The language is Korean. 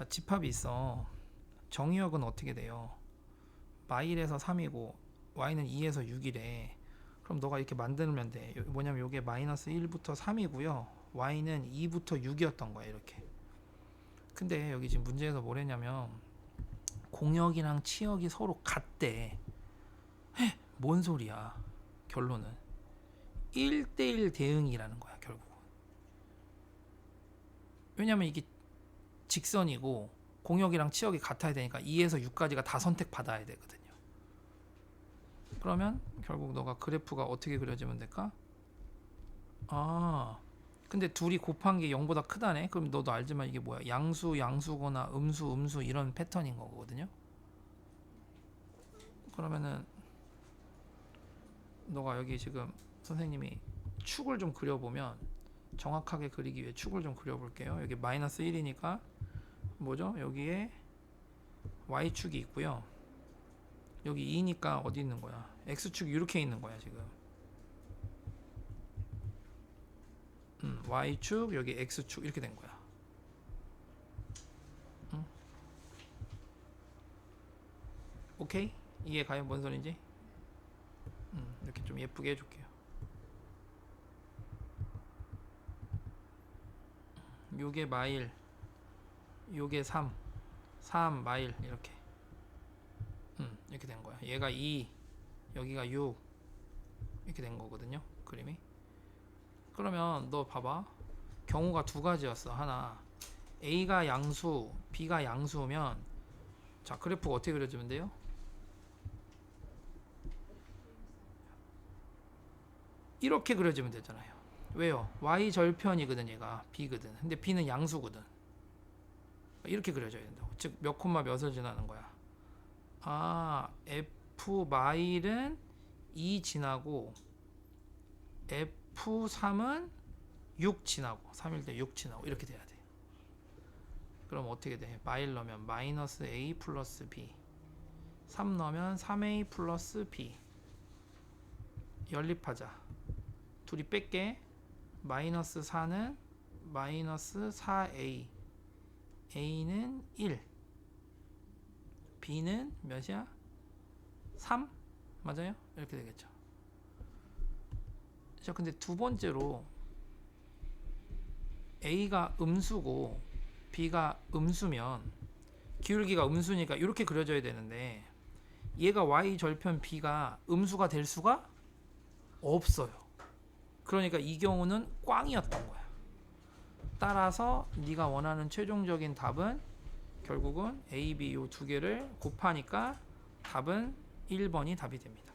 자, 집합이 있어. 정의역은 어떻게 돼요? 마일에서 3이고 y는 2에서 6이래. 그럼 너가 이렇게 만들면 돼. 요- 뭐냐면 요게 마이너스 1부터 3이고요. y는 2부터 6이었던 거야, 이렇게. 근데 여기 지금 문제에서 뭐랬냐면 공역이랑 치역이 서로 같대. 헤, 뭔 소리야? 결론은 1대1 대응이라는 거야, 결국은. 왜냐면 이게 직선이고 공역이랑 치역이 같아야 되니까 2에서 6까지가 다 선택받아야 되거든요. 그러면 결국 너가 그래프가 어떻게 그려지면 될까? 아, 근데 둘이 곱한 게 0보다 크다네? 그럼 너도 알지만 이게 뭐야? 양수, 양수거나 음수, 음수 이런 패턴인 거거든요. 그러면은 너가 여기 지금 선생님이 축을 좀 그려보면 정확하게 그리기 위해 축을 좀 그려볼게요. 여기 마이너스 1이니까 뭐죠? 여기에 y축이 있고요. 여기 2니까 어디 있는 거야? x축이 이렇게 있는 거야 지금. 음, y축 여기 x축 이렇게 된 거야. 음. 오케이? 이해 가요? 뭔 소린지? 음, 이렇게 좀 예쁘게 해줄게요. 요게 마일, 요게 3, 3 마일 이렇게. 음, 이렇게 된 거야. 얘가 2, 여기가 6 이렇게 된 거거든요. 그림이. 그러면 너 봐봐. 경우가 두 가지였어. 하나 A가 양수, B가 양수면 자 그래프가 어떻게 그려지면 돼요? 이렇게 그려지면 되잖아요. 왜요? y 절편이거든 얘가 b거든. 근데 b는 양수거든. 이렇게 그려져야 된다고. 즉 몇 콤마 몇을 지나는 거야. 아 f 마일은 2 지나고 f3은 6 지나고 3일 때 6 지나고 이렇게 돼야 돼. 그럼 어떻게 돼? 마일 넣으면 마이너스 a 플러스 b 3 넣으면 3a 플러스 b 연립하자. 둘이 뺄게. 마이너스 4는 마이너스 4a a는 1 b는 몇이야? 3? 맞아요? 이렇게 되겠죠 자 근데 두 번째로 a가 음수고 b가 음수면 기울기가 음수니까 이렇게 그려져야 되는데 얘가 y 절편 b가 음수가 될 수가 없어요 그러니까 이 경우는 꽝이었던 거야. 따라서 네가 원하는 최종적인 답은 결국은 A, B 요 두 개를 곱하니까 답은 1번이 답이 됩니다.